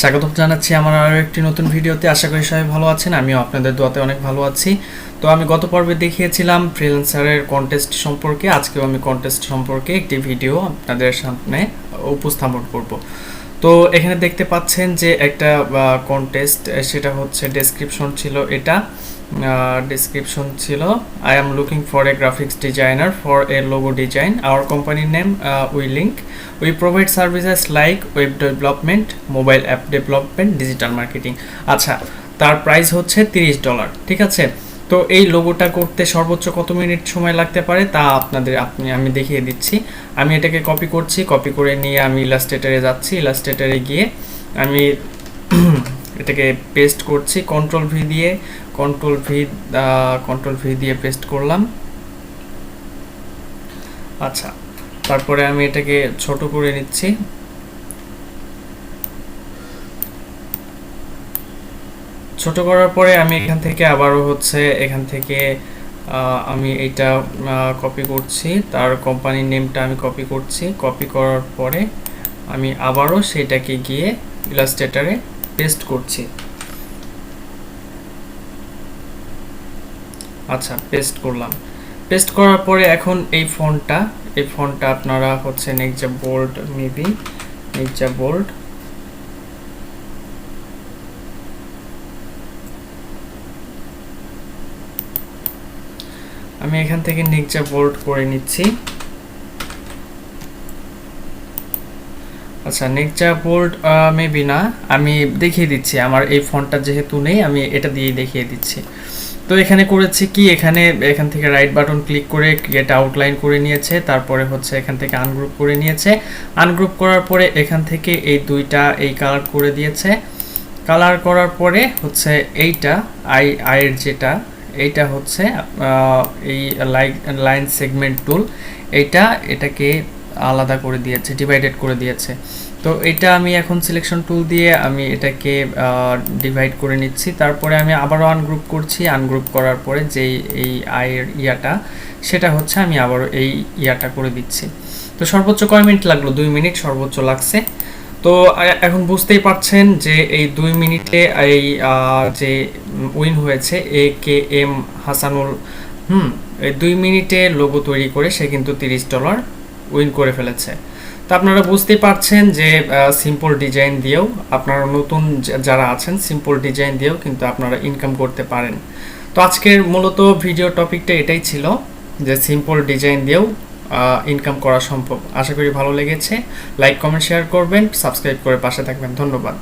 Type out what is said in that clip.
স্বাগত জানাচ্ছি আমার আরও একটি নতুন ভিডিওতে। আশা করি সবাই ভালো আছেন, আমিও আপনাদের দোয়াতে অনেক ভালো আছি। তো আমি গত পর্বে দেখিয়েছিলাম ফ্রিল্যান্সারের কন্টেস্ট সম্পর্কে, আজকেও আমি কন্টেস্ট সম্পর্কে একটি ভিডিও আপনাদের সামনে উপস্থাপন করব। তো এখানে দেখতে পাচ্ছেন যে একটা কন্টেস্ট সেটা হচ্ছে ডেসক্রিপশন ছিল এটা। ডেসক্রিপশন ছিল I am looking for a graphics designer for a logo design our কোম্পানির name we link we provide services like web development mobile app development digital marketing আচ্ছা তার প্রাইস হচ্ছে তিরিশ ডলার ঠিক আছে? তো এই লোগোটা করতে সর্বোচ্চ কত মিনিট সময় লাগতে পারে? তা আপনাদের, আপনি, আমি দেখিয়ে দিচ্ছি। আমি এটাকে কপি করছি কপি করে নিয়ে আমি ইলাস্ট্রেটারে যাচ্ছি। ইলাস্ট্রেটারে গিয়ে আমি এটাকে পেস্ট করছি কন্ট্রোল ভি দিয়ে কন্ট্রোল ভি কন্ট্রোল ভি দিয়ে পেস্ট করলাম। আচ্ছা তারপরে আমি এটাকে ছোট করে নিচ্ছি। ছোট করার পরে আমি এখান থেকে আবারও হচ্ছে এখান থেকে আমি এটা কপি করছি। তার কোম্পানির নেমটা আমি কপি করছি। কপি করার পরে আমি আবারও সেটাকে গিয়ে ইলাস্ট্রেটারে পেস্ট করছি। আচ্ছা পেস্ট করলাম। পেস্ট করার পরে এখন এই ফন্টটা এই ফন্টটা আপনারা হচ্ছে next bold maybe next bold আমি এখান থেকে নিকজা বোল্ড করে নিচ্ছি। আচ্ছা নেকজা বোল্ড মেবি না। আমি দেখিয়ে দিচ্ছি, আমার এই ফোনটা যেহেতু নেই, আমি এটা দিয়েই দেখিয়ে দিচ্ছি। তো এখানে করেছি কি, এখানে এখান থেকে রাইট বাটন ক্লিক করে ক্রিয়েট আউটলাইন করে নিয়েছে, তারপরে হচ্ছে এখান থেকে আনগ্রুপ করে নিয়েছে। আনগ্রুপ করার পরে এখান থেকে এই দুইটা এই কালার করে দিয়েছে। কালার করার পরে হচ্ছে এইটা আই আয়ের যেটা, এইটা হচ্ছে এই লাইন সেগমেন্ট টুল এইটা এটাকে আলাদা করে দিয়েছে ডিভাইডেড করে দিয়েছে। তো এটা আমি এখন সিলেকশন টুল দিয়ে আমি এটাকে ডিভাইড করে নিচ্ছি। তারপরে আমি আবারও আনগ্রুপ করছি। আনগ্রুপ করার পরে যেই, এই আয়ের ইয়াটা, সেটা হচ্ছে আমি আবারও এই ইয়াটা করে দিচ্ছি। তো সর্বোচ্চ কয় মিনিট লাগল? দুই মিনিট সর্বোচ্চ লাগছে। তো এখন বুঝতেই পারছেন যে এই দুই মিনিটে এই যে উইন হয়েছে, এ কে এম হাসানুল, হুম, এই দুই মিনিটে লোগো তৈরি করে সে কিন্তু তিরিশ ডলার উইন করে ফেলেছে। তো আপনারা বুঝতেই পারছেন যে সিম্পল ডিজাইন দিয়েও আপনারা নতুন যারা আছেন সিম্পল ডিজাইন দিয়েও কিন্তু আপনারা ইনকাম করতে পারেন। তো আজকের মূলত ভিডিও টপিকটা এটাই ছিল যে সিম্পল ডিজাইন দিয়েও ইনকাম করা সম্ভব। আশা করি ভালো লেগেছে। লাইক কমেন্ট শেয়ার করবেন সাবস্ক্রাইব করে পাশে থাকবেন। ধন্যবাদ।